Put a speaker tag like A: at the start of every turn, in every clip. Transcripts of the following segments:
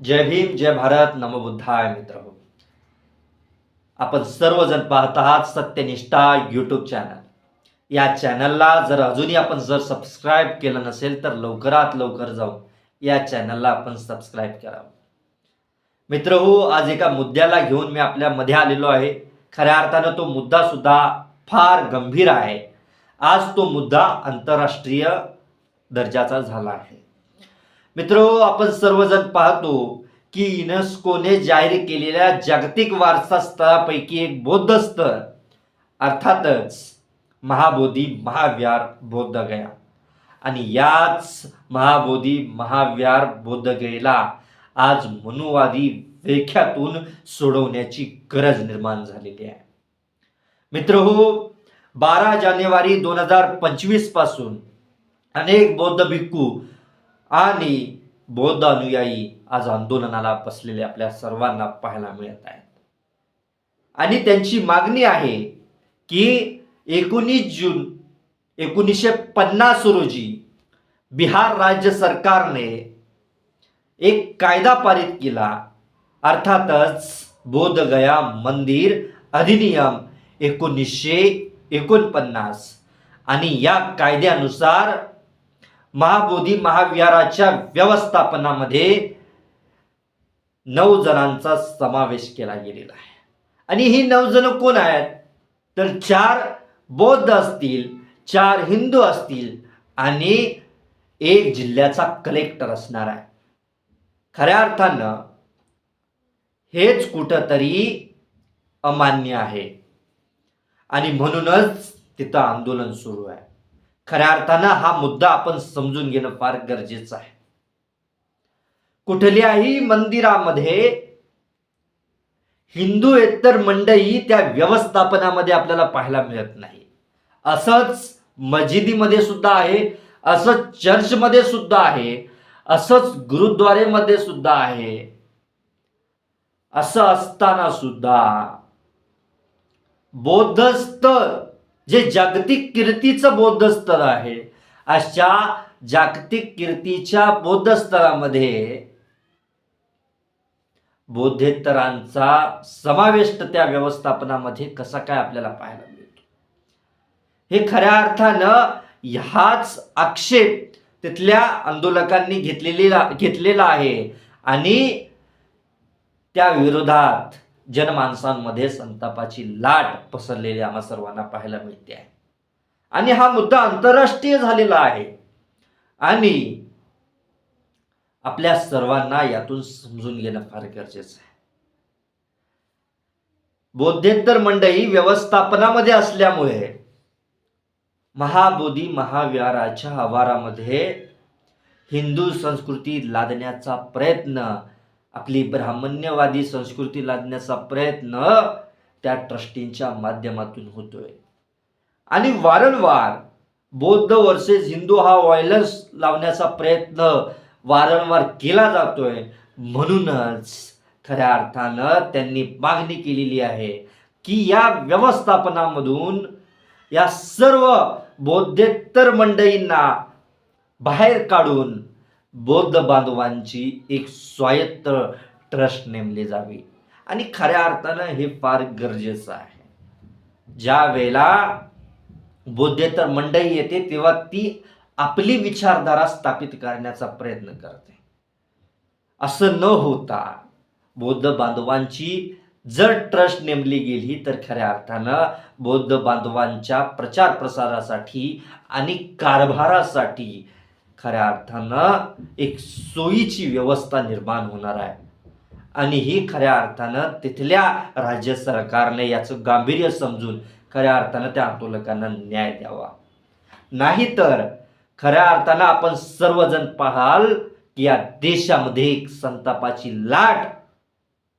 A: जय भीम जय भारत नमबुद्धाय मित्र हो आपण सर्वजण पाहत आहात सत्यनिष्ठा यूट्यूब चॅनल या चॅनलला जर अजूनही आपण जर सबस्क्राईब केलं नसेल तर लवकरात लवकर जाऊन या चॅनलला आपण सबस्क्राईब करावं मित्र हो आज एका मुद्द्याला घेऊन मी आपल्यामध्ये आलेलो आहे. खऱ्या अर्थानं तो मुद्दा सुद्धा फार गंभीर आहे. आज तो मुद्दा आंतरराष्ट्रीय दर्जाचा झाला आहे. मित्र आपण सर्वजण पाहतो की युनेस्कोने जाहीर केलेल्या जागतिक वारसा स्थळापैकी एक बौद्ध स्थळ अर्थातच महाबोधी महाव्यार बौद्धगया. आणि याच महाबोधी महाव्यार बौद्धगयेला आज मनुवादी वेख्यातून सोडवण्याची गरज निर्माण झालेली आहे. मित्र हो बारा जानेवारी दोन हजार पंचवीसपासून अनेक बौद्ध भिक्खू आणि बौद्ध अनुयायी आज आंदोलनाला बसलेले आपल्या सर्वांना पाहायला मिळत आहेत. आणि त्यांची मागणी आहे की एकोणीस जून एकोणीसशे पन्नास रोजी बिहार राज्य सरकारने एक कायदा पारित केला. अर्थातच बोधगया मंदिर अधिनियम एकोणीसशे एकोणपन्नास. आणि या कायद्यानुसार महाबोधी महाविहाराच्या व्यवस्थापनामध्ये नऊ जणांचा समावेश केला गेलेला आहे. आणि ही नऊ जण कोण आहेत? तर चार बौद्ध असतील चार हिंदू असतील आणि एक जिल्ह्याचा कलेक्टर असणार आहे. खऱ्या अर्थानं हेच कुठंतरी अमान्य आहे. आणि म्हणूनच तिथं आंदोलन सुरू आहे. खऱ्या अर्थानं हा मुद्दा आपण समजून घेणं फार गरजेचं आहे. कुठल्याही मंदिरामध्ये हिंदू हिंदूएतर मंडळी त्या व्यवस्थापनामध्ये आपल्याला पाहायला मिळत नाही. असंच मस्जिदीमध्ये सुद्धा आहे असंच चर्चमध्ये सुद्धा आहे असंच गुरुद्वारेमध्ये सुद्धा आहे. असं असताना सुद्धा बौद्ध स्थळ जे जागतिक कीर्तीचं बौद्ध स्थळ आहे अशा जागतिक कीर्तीच्या बौद्ध स्थळामध्ये बौद्धेतरांचा समावेश त्या व्यवस्थापनामध्ये कसा काय आपल्याला पाहायला मिळतो? हे खऱ्या अर्थानं ह्याच आक्षेप तिथल्या आंदोलकांनी घेतलेली घेतलेला आहे आणि त्या विरोधात जनमानसांमध्ये संतापाची लाट पसरलेली आम्हा सर्वांना पाहायला मिळते आहे. आणि हा मुद्दा आंतरराष्ट्रीय झालेला आहे. आणि आपल्या सर्वांना यातून समजून घेणं फार गरजेचं आहे. बौद्धेतर मंडळी व्यवस्थापनामध्ये असल्यामुळे महाबोधी महाविहाराच्या आवारामध्ये हिंदू संस्कृती लादण्याचा प्रयत्न आपली ब्राह्मण्यवादी संस्कृती लादण्याचा प्रयत्न त्या ट्रस्टींच्या माध्यमातून होतोय. आणि वारंवार बौद्ध वर्सेस हिंदू हा व्हायलन्स लावण्याचा प्रयत्न वारंवार केला जातोय. म्हणूनच खऱ्या अर्थानं त्यांनी मागणी केलेली आहे की या व्यवस्थापनामधून या सर्व बौद्धेतर मंडळींना बाहेर काढून बौद्ध बांधवांची एक स्वायत्त ट्रस्ट नेमली जावी. आणि खऱ्या अर्थानं हे फार गरजेचं आहे. ज्या वेळेला बौद्धेतर मंडळी येते तेव्हा ती आपली विचारधारा स्थापित करण्याचा प्रयत्न करते. असं न होता बौद्ध बांधवांची जर ट्रस्ट नेमली गेली तर खऱ्या अर्थानं बौद्ध बांधवांच्या प्रचार प्रसारासाठी आणि कारभारासाठी खऱ्या अर्थानं एक सोयीची व्यवस्था निर्माण होणार आहे. आणि ही खऱ्या अर्थानं तिथल्या राज्य सरकारने याचं गांभीर्य समजून खऱ्या अर्थानं त्या आंदोलकांना न्याय द्यावा. नाहीतर खऱ्या अर्थानं आपण सर्वजण पाहाल की या देशामध्ये एक संतापाची लाट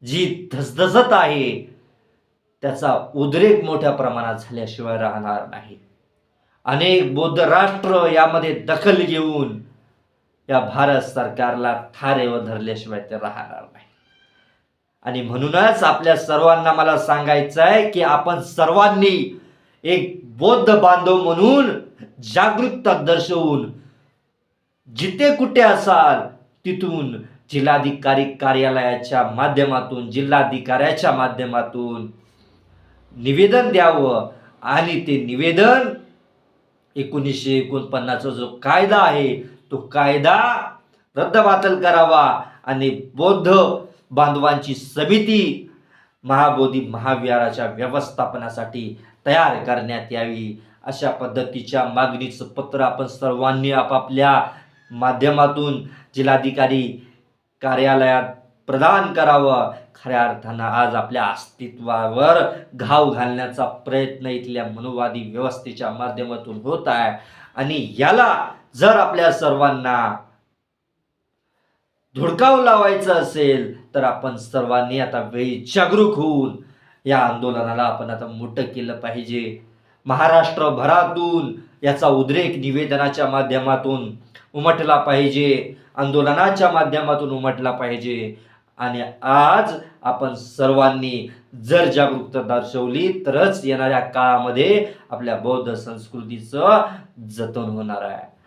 A: जी धसधसत आहे त्याचा उद्रेक मोठ्या प्रमाणात झाल्याशिवाय राहणार नाही. अनेक बौद्ध राष्ट्र यामध्ये दखल घेऊन या भारत सरकारला ठारेवर धरल्याशिवाय ते राहणार नाही. आणि म्हणूनच आपल्या सर्वांना मला सांगायचं आहे की आपण सर्वांनी एक बौद्ध बांधव म्हणून जागरूकता दर्शवून जिथे कुठे असाल तिथून जिल्हाधिकारी कार्यालयाच्या माध्यमातून जिल्हाधिकाऱ्याच्या माध्यमातून निवेदन द्यावं आणि ते निवेदन एकोणीसशे एकोणपन्नासचा जो कायदा आहे तो कायदा रद्दबातल करावा आणि बौद्ध बांधवांची समिती महाबोधी महाविहाराच्या व्यवस्थापनासाठी तयार करण्यात यावी. अशा पद्धतीच्या मागणीचं पत्र आपण सर्वांनी आपापल्या माध्यमातून जिल्हाधिकारी कार्यालयात प्रदान करावं. खऱ्या अर्थानं आज आपल्या अस्तित्वावर घाव घालण्याचा प्रयत्न इथल्या मनोवादी व्यवस्थेच्या माध्यमातून होत आहे. आणि याला जर आपल्या सर्वांना धुडकाव लावायचं असेल तर आपण सर्वांनी आता वेळी जागरूक होऊन या आंदोलनाला आपण आता मोठं केलं पाहिजे. महाराष्ट्रभरातून याचा उद्रेक निवेदनाच्या माध्यमातून उमटला पाहिजे. आंदोलनाच्या माध्यमातून उमटला पाहिजे. आणि आज आपण सर्वांनी जर जागरूकता दर्शवली तरच येणाऱ्या काळामध्ये आपल्या बौद्ध संस्कृतीचं जतन होणार आहे.